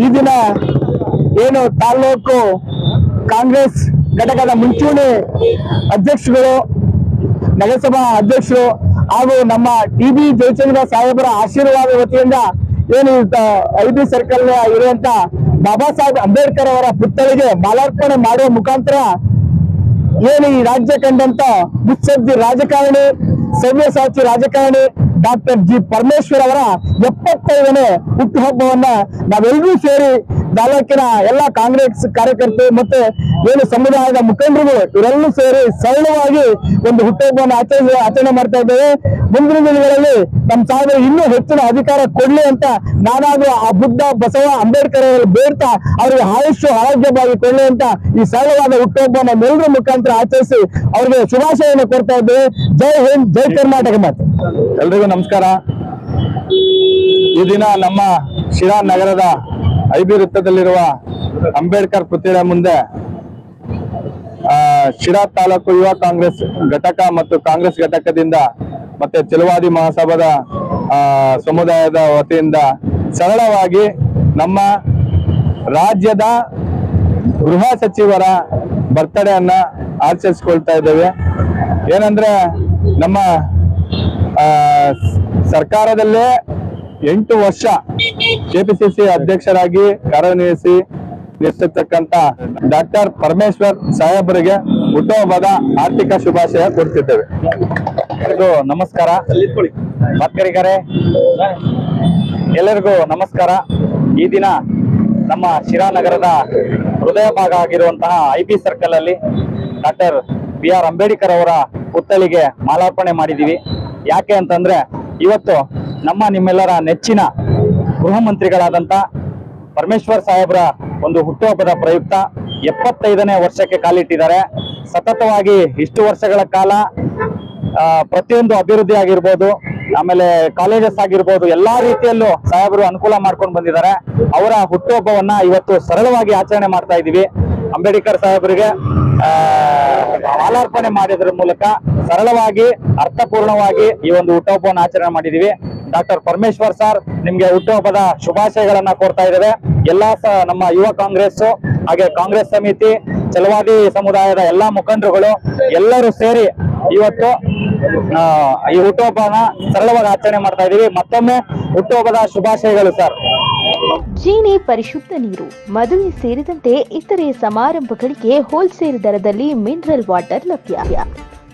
ಈ ದಿನ ಏನು ತಾಲೂಕು ಕಾಂಗ್ರೆಸ್ ಘಟಕದ ಮುಂಚೂಣಿ ಅಧ್ಯಕ್ಷಗಳು ನಗರಸಭಾ ಅಧ್ಯಕ್ಷರು ಹಾಗೂ ನಮ್ಮ ಟಿ ಬಿ ಜಯಚಂದ್ರ ಸಾಹೇಬರ ಆಶೀರ್ವಾದ ವತಿಯಿಂದ ಏನು ಐ ಬಿ ಸರ್ಕಲ್ ಇರುವಂತ ಬಾಬಾ ಸಾಹೇಬ್ ಅಂಬೇಡ್ಕರ್ ಅವರ ಪುತ್ಥಳಿಗೆ ಮಾಲಾರ್ಪಣೆ ಮಾಡುವ ಮುಖಾಂತರ ಏನು ಈ ರಾಜ್ಯ ಕಂಡಂತ ಮುತ್ಸದ್ದಿ ರಾಜಕಾರಣಿ, ಸವ್ಯಸಾಚಿ ರಾಜಕಾರಣಿ ಡಾಕ್ಟರ್ ಜಿ ಪರಮೇಶ್ವರ್ ಅವರ ಎಪ್ಪತ್ತೈದನೇ ಹುಟ್ಟುಹಬ್ಬವನ್ನ ನಾವೆಲ್ಲರೂ ಸೇರಿ ತಾಲೂಕಿನ ಎಲ್ಲ ಕಾಂಗ್ರೆಸ್ ಕಾರ್ಯಕರ್ತರು ಮತ್ತೆ ಏನು ಸಮುದಾಯದ ಮುಖಂಡರು ಇವರೆಲ್ಲೂ ಸೇರಿ ಸರಳವಾಗಿ ಒಂದು ಹುಟ್ಟುಹಬ್ಬವನ್ನು ಆಚರಿಸಿ ಆಚರಣೆ ಮಾಡ್ತಾ ಇದ್ದೇವೆ. ಮುಂದಿನ ದಿನಗಳಲ್ಲಿ ನಮ್ಮ ಸಾಹೇಬರು ಇನ್ನೂ ಹೆಚ್ಚಿನ ಅಧಿಕಾರ ಕೊಡಲಿ ಅಂತ ನಾನಾದ್ರೂ ಆ ಬುದ್ಧ ಬಸವ ಅಂಬೇಡ್ಕರ್ ಬೇಡ್ತಾ ಅವರಿಗೆ ಆಯುಷ್ಯ ಆರೋಗ್ಯವಾಗಿ ಕೊಡಲಿ ಅಂತ ಈ ಸರಳವಾದ ಹುಟ್ಟುಹಬ್ಬವನ್ನು ಎಲ್ಲರ ಮುಖಾಂತರ ಆಚರಿಸಿ ಅವರಿಗೆ ಶುಭಾಶಯವನ್ನು ಕೊಡ್ತಾ ಇದ್ದೇವೆ. ಜೈ ಹಿಂದ್, ಜೈ ಕರ್ನಾಟಕ ಮಾತು. ಎಲ್ರಿಗೂ ನಮಸ್ಕಾರ. ಈ ದಿನ ನಮ್ಮ ಶಿರಾ ನಗರದ ಐಬಿ ವೃತ್ತದಲ್ಲಿರುವ ಅಂಬೇಡ್ಕರ್ ಪುತ್ಥಳಿ ಮುಂದೆ ಶಿರಾ ತಾಲೂಕು ಯುವ ಕಾಂಗ್ರೆಸ್ ಘಟಕ ಮತ್ತು ಕಾಂಗ್ರೆಸ್ ಘಟಕದಿಂದ ಮತ್ತೆ ಚೆಲುವಾದಿ ಮಹಾಸಭಾದ ಸಮುದಾಯದ ವತಿಯಿಂದ ಸರಳವಾಗಿ ನಮ್ಮ ರಾಜ್ಯದ ಗೃಹ ಸಚಿವರ ಬರ್ತಡೆಯನ್ನ ಆಚರಿಸ್ಕೊಳ್ತಾ ಇದ್ದೇವೆ. ಏನಂದ್ರೆ ನಮ್ಮ ಸರ್ಕಾರದಲ್ಲೇ ಎಂಟು ವರ್ಷ ಕೆಪಿಸಿಸಿ ಅಧ್ಯಕ್ಷರಾಗಿ ಕಾರ್ಯನಿರ್ವಹಿಸಿ ನಿರ್ತಿರ್ತಕ್ಕಂತ ಡಾಕ್ಟರ್ ಪರಮೇಶ್ವರ್ ಸಾಹೇಬರಿಗೆ ಹುಟ್ಟುಹಬ್ಬದ ಆರ್ಥಿಕ ಶುಭಾಶಯ ಕೊಡ್ತಿದ್ದೇವೆ. ನಮಸ್ಕಾರ. ಪತ್ರಿಕರೇ ಎಲ್ಲರಿಗೂ ನಮಸ್ಕಾರ. ಈ ದಿನ ನಮ್ಮ ಶಿರಾನಗರದ ಹೃದಯ ಭಾಗ ಆಗಿರುವಂತಹ ಐ ಪಿ ಸರ್ಕಲ್ ಅಲ್ಲಿ ಡಾಕ್ಟರ್ ಬಿ ಆರ್ ಅಂಬೇಡ್ಕರ್ ಅವರ ಪುತ್ಥಳಿಗೆ ಮಾಲಾರ್ಪಣೆ ಮಾಡಿದೀವಿ ಯಾಕೆ ಅಂತಂದ್ರೆ ಇವತ್ತು ನಮ್ಮ ನಿಮ್ಮೆಲ್ಲರ ನೆಚ್ಚಿನ ಗೃಹ ಮಂತ್ರಿಗಳಾದಂಥ ಪರಮೇಶ್ವರ್ ಸಾಹೇಬ್ರ ಒಂದು ಹುಟ್ಟುಹಬ್ಬದ ಪ್ರಯುಕ್ತ ಎಪ್ಪತ್ತೈದನೇ ವರ್ಷಕ್ಕೆ ಕಾಲಿಟ್ಟಿದ್ದಾರೆ. ಸತತವಾಗಿ ಇಷ್ಟು ವರ್ಷಗಳ ಕಾಲ ಪ್ರತಿಯೊಂದು ಅಭಿವೃದ್ಧಿ ಆಗಿರ್ಬೋದು, ಆಮೇಲೆ ಕಾಲೇಜಸ್ ಆಗಿರ್ಬೋದು, ಎಲ್ಲಾ ರೀತಿಯಲ್ಲೂ ಸಾಹೇಬರು ಅನುಕೂಲ ಮಾಡ್ಕೊಂಡು ಬಂದಿದ್ದಾರೆ. ಅವರ ಹುಟ್ಟುಹಬ್ಬವನ್ನ ಇವತ್ತು ಸರಳವಾಗಿ ಆಚರಣೆ ಮಾಡ್ತಾ ಇದ್ದೀವಿ. ಅಂಬೇಡ್ಕರ್ ಸಾಹೇಬರಿಗೆ ಮಾಲಾರ್ಪಣೆ ಮಾಡಿದ್ರ ಮೂಲಕ ಸರಳವಾಗಿ, ಅರ್ಥಪೂರ್ಣವಾಗಿ ಈ ಒಂದು ಹುಟ್ಟುಹಬ್ಬವನ್ನು ಆಚರಣೆ ಮಾಡಿದೀವಿ ಡಾಕ್ಟರ್ ಪರಮೇಶ್ವರ್ ಸರ್, ನಿಮ್ಗೆ ಹುಟ್ಟುಹಬ್ಬದ ಶುಭಾಶಯಗಳನ್ನ ಕೋರ್ತಾ ಇದ್ದೇವೆ. ಎಲ್ಲಾ ನಮ್ಮ ಯುವ ಕಾಂಗ್ರೆಸ್ ಹಾಗೆ ಕಾಂಗ್ರೆಸ್ ಸಮಿತಿ ಚಲವಾದಿ ಸಮುದಾಯದ ಎಲ್ಲಾ ಮುಖಂಡರುಗಳು, ಎಲ್ಲರೂ ಸೇರಿ ಇವತ್ತು ಈ ಹುಟ್ಟುಹಬ್ಬನ ಸರಳವಾಗಿ ಆಚರಣೆ ಮಾಡ್ತಾ ಇದೀವಿ ಮತ್ತೊಮ್ಮೆ ಹುಟ್ಟುಹಬ್ಬದ ಶುಭಾಶಯಗಳು ಸರ್. ಜೀನಿ ಪರಿಶುದ್ಧ ನೀರು, ಮದುವೆ ಸೇರಿದಂತೆ ಇತರೆ ಸಮಾರಂಭಗಳಿಗೆ ಹೋಲ್ಸೇಲ್ ದರದಲ್ಲಿ ಮಿನರಲ್ ವಾಟರ್ ಲಭ್ಯ.